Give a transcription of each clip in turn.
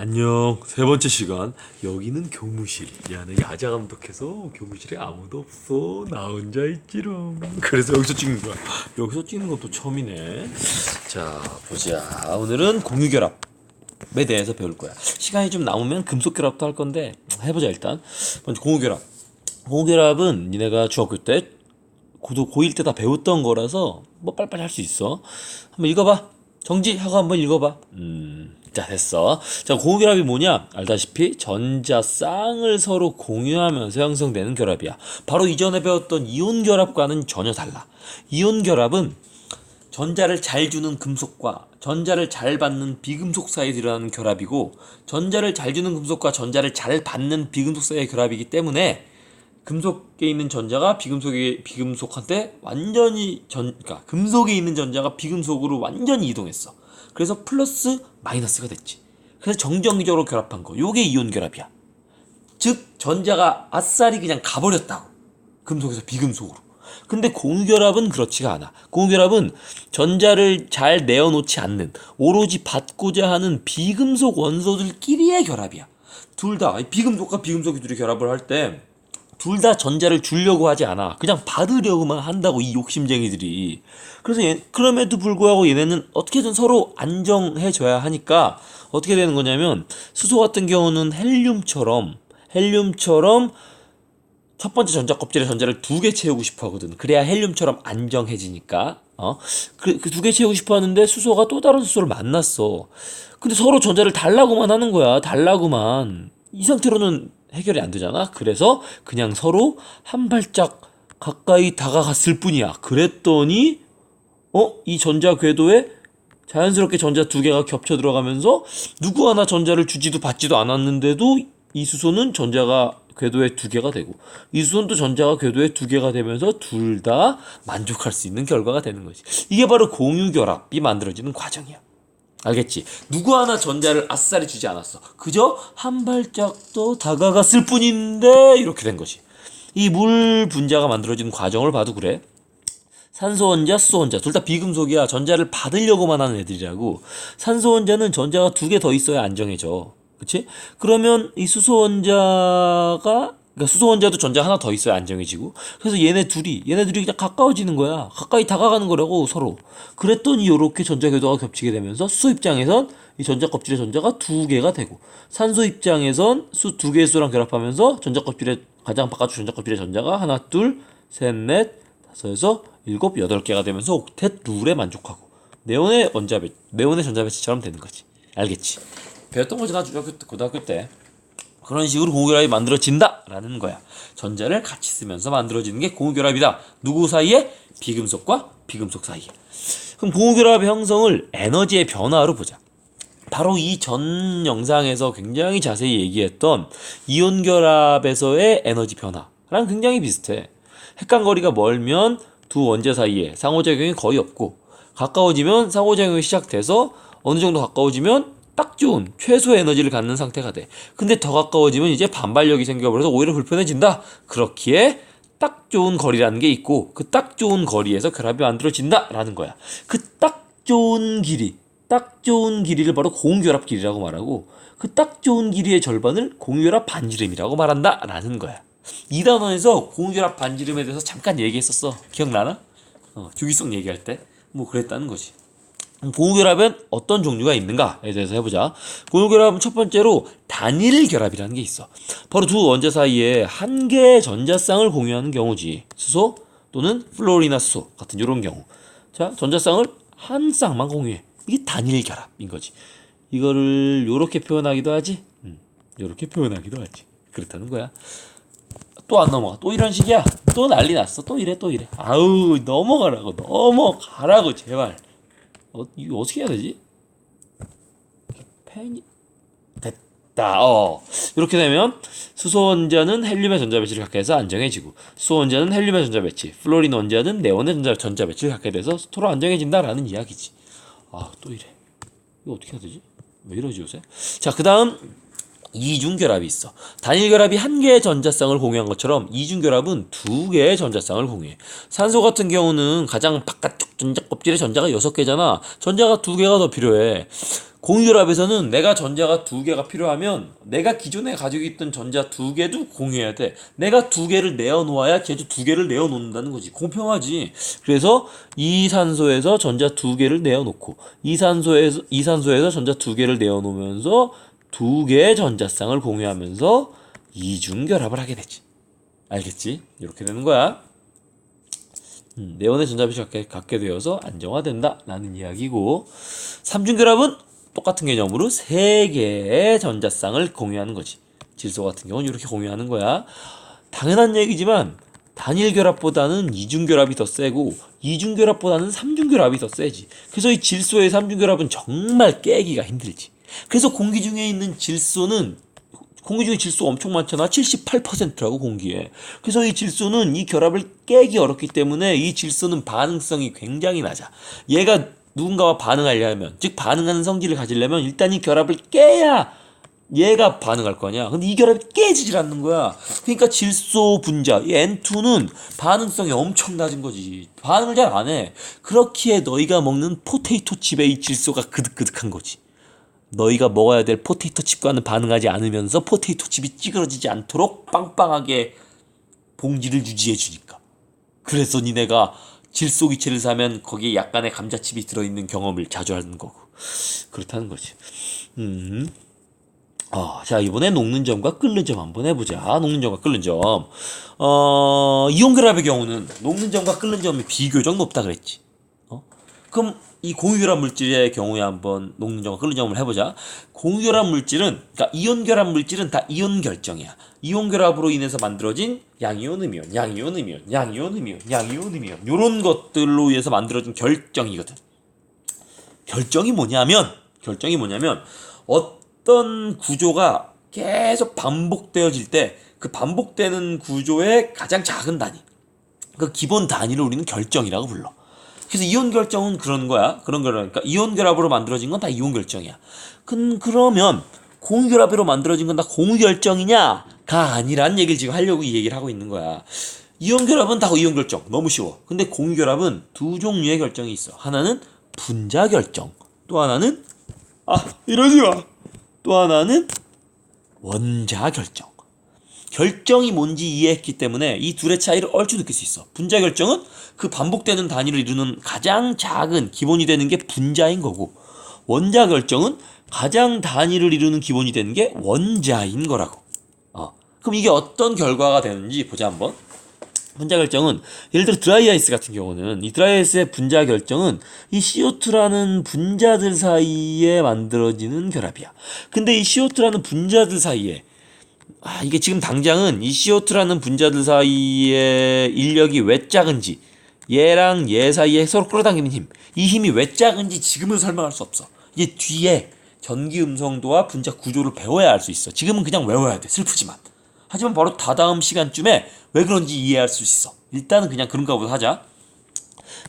안녕. 세 번째 시간. 여기는 교무실. 야, 내 야자 감독해서 교무실에 아무도 없어. 나 혼자 있지롱. 그래서 여기서 찍는 거야. 여기서 찍는 것도 처음이네. 자, 보자. 오늘은 공유 결합에 대해서 배울 거야. 시간이 좀 남으면 금속 결합도 할 건데 해보자 일단. 먼저 공유 결합. 공유 결합은 니네가 중학교 때 고도 고1 때 다 배웠던 거라서 뭐 빨리빨리 할 수 있어. 한번 읽어봐. 정지 하고 한번 읽어봐. 음, 자 됐어. 자 공유결합이 뭐냐? 알다시피 전자 쌍을 서로 공유하면서 형성되는 결합이야. 바로 이전에 배웠던 이온 결합과는 전혀 달라. 이온 결합은 전자를 잘 주는 금속과 전자를 잘 받는 비금속 사이에 일어나는 결합이고 전자를 잘 주는 금속과 전자를 잘 받는 비금속 사이의 결합이기 때문에 금속에 있는 전자가 비금속에 비금속한테 완전히 전 그러니까 금속에 있는 전자가 비금속으로 완전히 이동했어. 그래서 플러스 마이너스가 됐지. 그래서 정정기적으로 결합한 거. 요게 이온 결합이야. 즉 전자가 아싸리 그냥 가버렸다고. 금속에서 비금속으로. 근데 공유결합은 그렇지가 않아. 공유결합은 전자를 잘 내어놓지 않는 오로지 받고자 하는 비금속 원소들끼리의 결합이야. 둘 다 비금속과 비금속이 둘이 결합을 할 때 둘 다 전자를 주려고 하지 않아. 그냥 받으려고만 한다고 이 욕심쟁이들이. 그래서 얘, 그럼에도 불구하고 얘네는 어떻게든 서로 안정해줘야 하니까 어떻게 되는 거냐면 수소 같은 경우는 헬륨처럼 헬륨처럼 첫 번째 전자 껍질에 전자를 두 개 채우고 싶어 하거든. 그래야 헬륨처럼 안정해지니까. 어? 그두개 채우고 싶어 하는데 수소가 또 다른 수소를 만났어. 근데 서로 전자를 달라고만 하는 거야. 달라고만. 이 상태로는 해결이 안 되잖아. 그래서 그냥 서로 한 발짝 가까이 다가갔을 뿐이야. 그랬더니 어? 이 전자 궤도에 자연스럽게 전자 두 개가 겹쳐 들어가면서 누구 하나 전자를 주지도 받지도 않았는데도 이 수소는 전자가 궤도에 두 개가 되고 이 수소는 또 전자가 궤도에 두 개가 되면서 둘 다 만족할 수 있는 결과가 되는 거지. 이게 바로 공유 결합이 만들어지는 과정이야. 알겠지? 누구 하나 전자를 아싸리 주지 않았어. 그저 한 발짝 더 다가갔을 뿐인데 이렇게 된 거지. 이물 분자가 만들어지는 과정을 봐도 그래. 산소 원자, 수소 원자 둘 다 비금속이야. 전자를 받으려고만 하는 애들이라고. 산소 원자는 전자가 두 개 더 있어야 안정해져. 그치? 그러면 이 수소 원자가 그러니까 수소 원자도 전자 하나 더 있어야 안정해지고. 그래서 얘네 둘이 얘네 둘이 그냥 가까워지는 거야. 가까이 다가가는 거라고 서로. 그랬더니 요렇게 전자 궤도가 겹치게 되면서 수소 입장에선 이 전자 껍질의 전자가 두 개가 되고 산소 입장에선 수 두 개의 수랑 결합하면서 전자 껍질의 가장 바깥쪽 전자 껍질의 전자가 하나, 둘, 셋, 넷, 다섯에서 일곱, 여덟 개가 되면서 옥텟 룰에 만족하고 네온의 원자 배 네온의 전자 배치처럼 되는 거지. 알겠지? 배웠던 거잖아 중학교 때, 고등학교 때. 그런 식으로 공유결합이 만들어진다라는 거야. 전자를 같이 쓰면서 만들어지는 게 공유결합이다. 누구 사이에? 비금속과 비금속 사이에. 그럼 공유결합의 형성을 에너지의 변화로 보자. 바로 이 전 영상에서 굉장히 자세히 얘기했던 이온 결합에서의 에너지 변화랑 굉장히 비슷해. 핵간거리가 멀면 두 원자 사이에 상호작용이 거의 없고 가까워지면 상호작용이 시작돼서 어느 정도 가까워지면 딱 좋은 최소 에너지를 갖는 상태가 돼. 근데 더 가까워지면 이제 반발력이 생겨버려서 오히려 불편해진다. 그렇기에 딱 좋은 거리라는 게 있고 그 딱 좋은 거리에서 결합이 만들어진다라는 거야. 그 딱 좋은 길이, 딱 좋은 길이를 바로 공결합 길이라고 말하고 그 딱 좋은 길이의 절반을 공결합 반지름이라고 말한다라는 거야. 이 단원에서 공결합 반지름에 대해서 잠깐 얘기했었어. 기억나나? 어, 주기성 얘기할 때 뭐 그랬다는 거지. 공유결합은 어떤 종류가 있는가에 대해서 해보자. 공유결합은 첫 번째로 단일 결합이라는 게 있어. 바로 두 원자 사이에 한 개의 전자쌍을 공유하는 경우지. 수소 또는 플로리나 수소 같은 이런 경우. 자, 전자쌍을 한 쌍만 공유해. 이게 단일 결합인 거지. 이거를 요렇게 표현하기도 하지. 음, 요렇게 표현하기도 하지. 그렇다는 거야. 또 안 넘어가. 또 이런 식이야. 또 난리 났어. 또 이래, 또 이래. 아우, 넘어가라고. 넘어가라고, 제발. 어, 이거 어떻게 해야 되지? 펜이 됐다. 어. 이렇게 되면 수소 원자는 헬륨의 전자 배치를 갖게 해서 안정해지고 수소 원자는 헬륨의 전자 배치, 플로린 원자는 네온의 전자 전자 배치를 갖게 돼서 서로 안정해진다라는 이야기지. 아, 또 이래. 이거 어떻게 해야 되지? 왜 이러지 요새? 자, 그 다음 이중 결합이 있어. 단일 결합이 한 개의 전자쌍을 공유한 것처럼 이중 결합은 두 개의 전자쌍을 공유해. 산소 같은 경우는 가장 바깥쪽 전자 껍질의 전자가 여섯 개잖아. 전자가 두 개가 더 필요해. 공유결합에서는 내가 전자가 두 개가 필요하면 내가 기존에 가지고 있던 전자 두 개도 공유해야 돼. 내가 두 개를 내어놓아야 걔도 두 개를 내어놓는다는 거지. 공평하지. 그래서 이 산소에서 전자 두 개를 내어놓고 이 산소에서 이 산소에서 전자 두 개를 내어놓으면서 두 개의 전자쌍을 공유하면서 이중 결합을 하게 되지. 알겠지? 이렇게 되는 거야. 음, 네온의 전자빛이 갖게, 갖게 되어서 안정화된다 라는 이야기고 삼중 결합은 똑같은 개념으로 세 개의 전자쌍을 공유하는 거지. 질소 같은 경우는 이렇게 공유하는 거야. 당연한 얘기지만 단일 결합보다는 이중 결합이 더 세고 이중 결합보다는 삼중 결합이 더 세지. 그래서 이 질소의 삼중 결합은 정말 깨기가 힘들지. 그래서 공기 중에 있는 질소는 공기 중에 질소 엄청 많잖아. 78%라고 공기에. 그래서 이 질소는 이 결합을 깨기 어렵기 때문에 이 질소는 반응성이 굉장히 낮아. 얘가 누군가와 반응하려면, 즉 반응하는 성질을 가지려면 일단 이 결합을 깨야 얘가 반응할 거 아니야. 근데 이 결합이 깨지질 않는 거야. 그러니까 질소 분자, 이 N2는 반응성이 엄청 낮은 거지. 반응을 잘 안 해. 그렇기에 너희가 먹는 포테이토 칩의 이 질소가 그득그득한 거지. 너희가 먹어야 될 포테이토 칩과는 반응하지 않으면서 포테이토 칩이 찌그러지지 않도록 빵빵하게 봉지를 유지해 주니까. 그래서 니네가 질소기체를 사면 거기에 약간의 감자칩이 들어있는 경험을 자주 하는 거고. 그렇다는 거지. 음. 어, 자, 이번에 녹는 점과 끓는 점 한번 해보자. 녹는 점과 끓는 점. 어, 이온 결합의 경우는 녹는 점과 끓는 점이 비교적 높다 그랬지. 어? 그럼 이 공유결합 물질의 경우에 한번 녹는 점과 끓는 점을 해보자. 공유결합 물질은, 그러니까 이온결합 물질은 다 이온 결정이야. 이온 결합으로 인해서 만들어진 양이온, 음이온, 양이온, 음이온, 양이온, 음이온, 양이온, 음이온 요런 것들로 인해서 만들어진 결정이거든. 결정이 뭐냐면, 결정이 뭐냐면 어떤 구조가 계속 반복되어질 때 그 반복되는 구조의 가장 작은 단위, 그 기본 단위를 우리는 결정이라고 불러. 그래서 이온 결정은 그런 거야. 그런 거라니까 이온 결합으로 만들어진 건 다 이온 결정이야. 그, 그러면 공유 결합으로 만들어진 건 다 공유 결정이냐가 아니란 얘기를 지금 하려고 이 얘기를 하고 있는 거야. 이온 결합은 다 이온 결정. 너무 쉬워. 근데 공유 결합은 두 종류의 결정이 있어. 하나는 분자 결정. 또 하나는 아, 이러지 마. 또 하나는 원자 결정. 결정이 뭔지 이해했기 때문에 이 둘의 차이를 얼추 느낄 수 있어. 분자 결정은 그 반복되는 단위를 이루는 가장 작은 기본이 되는 게 분자인 거고, 원자 결정은 가장 단위를 이루는 기본이 되는 게 원자인 거라고. 어. 그럼 이게 어떤 결과가 되는지 보자 한번. 분자 결정은 예를 들어 드라이 아이스 같은 경우는 이 드라이 아이스의 분자 결정은 이 CO2라는 분자들 사이에 만들어지는 결합이야. 근데 이 CO2라는 분자들 사이에 아, 이게 지금 당장은 이 CO2라는 분자들 사이의 인력이 왜 작은지 얘랑 얘 사이에 서로 끌어당기는 힘. 이 힘이 왜 작은지 지금은 설명할 수 없어. 이게 뒤에 전기 음성도와 분자 구조를 배워야 알 수 있어. 지금은 그냥 외워야 돼. 슬프지만. 하지만 바로 다다음 시간쯤에 왜 그런지 이해할 수 있어. 일단은 그냥 그런가 보다 하자.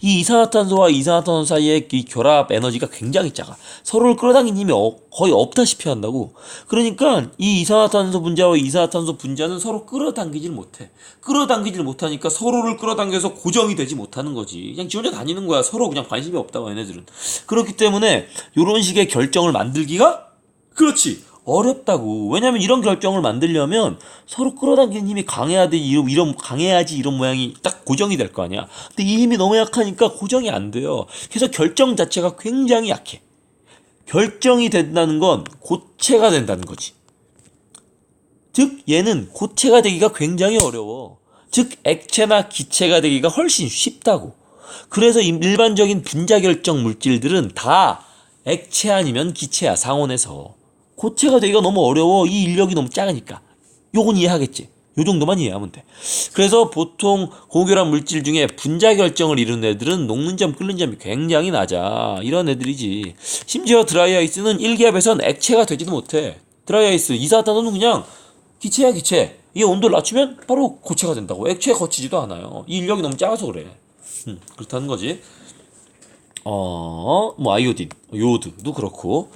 이 이산화탄소와 이산화탄소 사이의 이 결합 에너지가 굉장히 작아. 서로를 끌어당기는 힘이 어- 거의 없다시피 한다고. 그러니까 이 이산화탄소 분자와 이산화탄소 분자는 서로 끌어당기질 못해. 끌어당기질 못하니까 서로를 끌어당겨서 고정이 되지 못하는 거지. 그냥 지 혼자 다니는 거야. 서로 그냥 관심이 없다고 얘네들은. 그렇기 때문에 이런 식의 결정을 만들기가 그렇지. 어렵다고. 왜냐면 이런 결정을 만들려면 서로 끌어당기는 힘이 강해야 돼. 이런, 이런, 강해야지 이런 모양이 딱 고정이 될 거 아니야. 근데 이 힘이 너무 약하니까 고정이 안 돼요. 그래서 결정 자체가 굉장히 약해. 결정이 된다는 건 고체가 된다는 거지. 즉, 얘는 고체가 되기가 굉장히 어려워. 즉, 액체나 기체가 되기가 훨씬 쉽다고. 그래서 이 일반적인 분자 결정 물질들은 다 액체 아니면 기체야, 상온에서. 고체가 되기가 너무 어려워. 이 인력이 너무 작으니까. 요건 이해하겠지. 요 정도만 이해하면 돼. 그래서 보통 고결합 물질 중에 분자 결정을 이루는 애들은 녹는 점, 끓는 점이 굉장히 낮아. 이런 애들이지. 심지어 드라이 아이스는 1기압에선 액체가 되지도 못해. 드라이 아이스, 이산화탄소는 그냥 기체야, 기체. 이게 온도를 낮추면 바로 고체가 된다고. 액체에 거치지도 않아요. 이 인력이 너무 작아서 그래. 음, 그렇다는 거지. 어, 뭐 아이오딘, 요오드도 그렇고.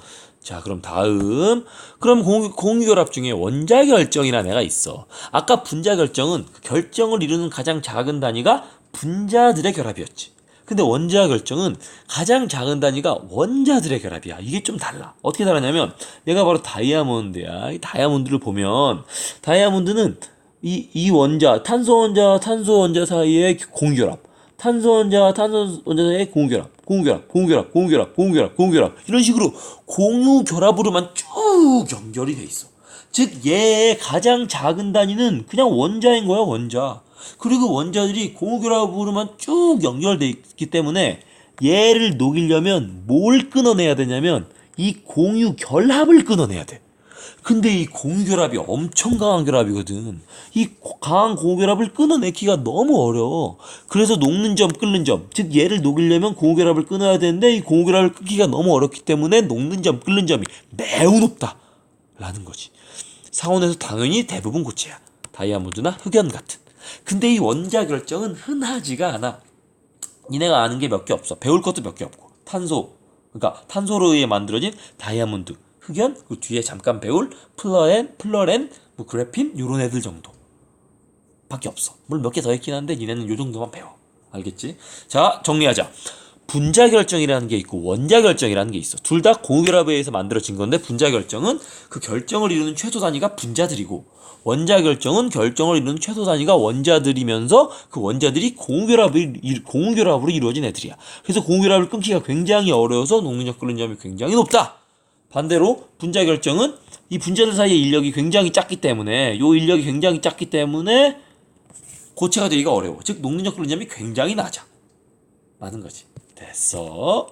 자, 그럼 다음. 그럼 공, 공유결합 중에 원자 결정이라는 애가 있어. 아까 분자 결정은 그 결정을 이루는 가장 작은 단위가 분자들의 결합이었지. 근데 원자 결정은 가장 작은 단위가 원자들의 결합이야. 이게 좀 달라. 어떻게 다르냐면 얘가 바로 다이아몬드야. 이 다이아몬드를 보면 다이아몬드는 이, 이 원자, 탄소 원자, 탄소 원자 사이의 공결합. 탄소 원자, 탄소 원자 사이의 공결합. 공결합, 공결합, 공결합, 공결합, 공결합. 이런 식으로 공유 결합으로만 쭉 연결이 돼 있어. 즉 얘의 가장 작은 단위는 그냥 원자인 거야, 원자. 그리고 원자들이 공유결합으로만 쭉 연결돼 있기 때문에 얘를 녹이려면 뭘 끊어내야 되냐면 이 공유 결합을 끊어내야 돼. 근데 이 공유결합이 엄청 강한 결합이거든. 이 고- 강한 공유결합을 끊어내기가 너무 어려워. 그래서 녹는 점, 끓는 점. 즉, 얘를 녹이려면 공유결합을 끊어야 되는데 이 공유결합을 끊기가 너무 어렵기 때문에 녹는 점, 끓는 점이 매우 높다. 라는 거지. 상온에서 당연히 대부분 고체야. 다이아몬드나 흑연 같은. 근데 이 원자 결정은 흔하지가 않아. 니네가 아는 게 몇 개 없어. 배울 것도 몇 개 없고. 탄소. 그러니까 탄소로 의해 만들어진 다이아몬드, 흑연, 그 뒤에 잠깐 배울 플러엔, 플러렌, 뭐 그래핀 요런 애들 정도. 밖에 없어. 물론 몇 개 더 있긴 한데 니네는 요 정도만 배워. 알겠지? 자, 정리하자. 분자 결정이라는 게 있고 원자 결정이라는 게 있어. 둘다 공유결합에 의해서 만들어진 건데 분자 결정은 그 결정을 이루는 최소 단위가 분자들이고 원자 결정은 결정을 이루는 최소 단위가 원자들이면서 그 원자들이 공유결합을 이- 공유결합으로 이루어진 애들이야. 그래서 공유결합을 끊기가 굉장히 어려워서 녹는력 끓는 점이 굉장히 높다. 반대로 분자 결정은 이 분자들 사이의 인력이 굉장히 작기 때문에 요 인력이 굉장히 작기 때문에 고체가 되기가 어려워. 즉 녹는력 끓는 점이 굉장히 낮아. 맞는 거지. 됐어.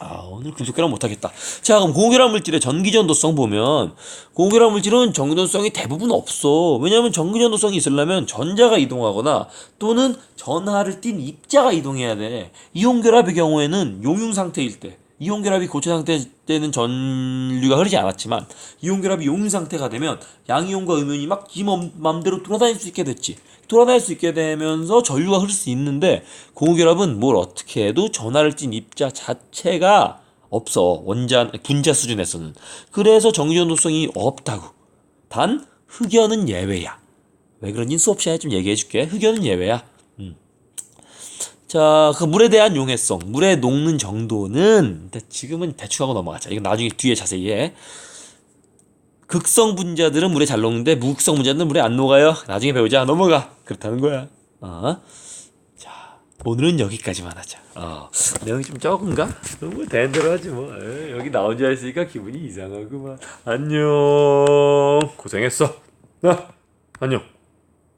아 오늘 금속결합 못하겠다. 자 그럼 공결합 물질의 전기전도성 보면 공결합 물질은 전기전도성이 대부분 없어. 왜냐하면 전기전도성이 있으려면 전자가 이동하거나 또는 전하를 띤 입자가 이동해야 돼. 이온결합의 경우에는 용융 상태일 때 이온결합이 고체 상태 때는 전류가 흐르지 않았지만 이온결합이 용융 상태가 되면 양이온과 음이온이 막 지 맘대로 돌아다닐 수 있게 됐지. 돌아다닐 수 있게 되면서 전류가 흐를 수 있는데 공유결합은 뭘 어떻게 해도 전하를 띤 입자 자체가 없어. 원자 분자 수준에서는. 그래서 정전도성이 없다고. 단 흑연은 예외야. 왜 그런지 수업 시간에 좀 얘기해 줄게. 흑연은 예외야. 음. 자, 그 물에 대한 용해성, 물에 녹는 정도는 지금은 대충 하고 넘어가자. 이거 나중에 뒤에 자세히 해. 극성 분자들은 물에 잘 녹는데 무극성 분자들은 물에 안 녹아요. 나중에 배우자. 넘어가. 그렇다는 거야. 어? 자, 오늘은 여기까지만 하자. 어. 내용이 좀 적은가? 너무 대대로 하지 뭐. 에이, 여기 나 혼자 있으니까 기분이 이상하구만. 안녕. 고생했어. 나 안녕.